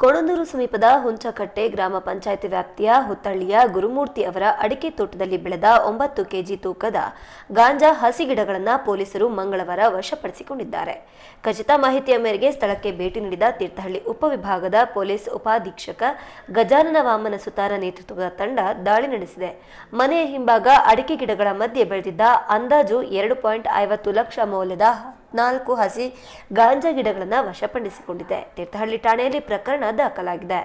ಕೊಣಂದೂರು ಸಮೀಪದ ಹುಂಚಕಟ್ಟೆ ಗ್ರಾಮ ಪಂಚಾಯತ್ ವ್ಯಾಪ್ತಿಯ ಹುತ್ತಳ್ಳಿಯ ಗುರುಮೂರ್ತಿ ಅವರ ಅಡಿಕೆ ತೋಟದಲ್ಲಿ ಬೆಳೆದ ಒಂಬತ್ತು ಕೆಜಿ ತೂಕದ ಗಾಂಜಾ ಹಸಿ ಗಿಡಗಳನ್ನು ಪೊಲೀಸರು ಮಂಗಳವಾರ ವಶಪಡಿಸಿಕೊಂಡಿದ್ದಾರೆ. ಖಚಿತ ಮಾಹಿತಿಯ ಮೇರೆಗೆ ಸ್ಥಳಕ್ಕೆ ಭೇಟಿ ನೀಡಿದ ತೀರ್ಥಹಳ್ಳಿ ಉಪವಿಭಾಗದ ಪೊಲೀಸ್ ಉಪಾಧೀಕ್ಷಕ ಗಜಾನನ ವಾಮನ ಸುತಾರ ನೇತೃತ್ವದ ತಂಡ ದಾಳಿ ನಡೆಸಿದೆ. ಮನೆಯ ಹಿಂಭಾಗ ಅಡಿಕೆ ಗಿಡಗಳ ಮಧ್ಯೆ ಬೆಳೆದಿದ್ದ ಅಂದಾಜು ಎರಡು ಪಾಯಿಂಟ್ ಐವತ್ತು ಲಕ್ಷ ಮೌಲ್ಯದ ನಾಲ್ಕು ಹಸಿ ಗಾಂಜಾ ಗಿಡಗಳನ್ನು ವಶಪಡಿಸಿಕೊಂಡಿದೆ. ತೀರ್ಥಹಳ್ಳಿ ಠಾಣೆಯಲ್ಲಿ ಪ್ರಕರಣ ದಾಖಲಾಗಿದೆ.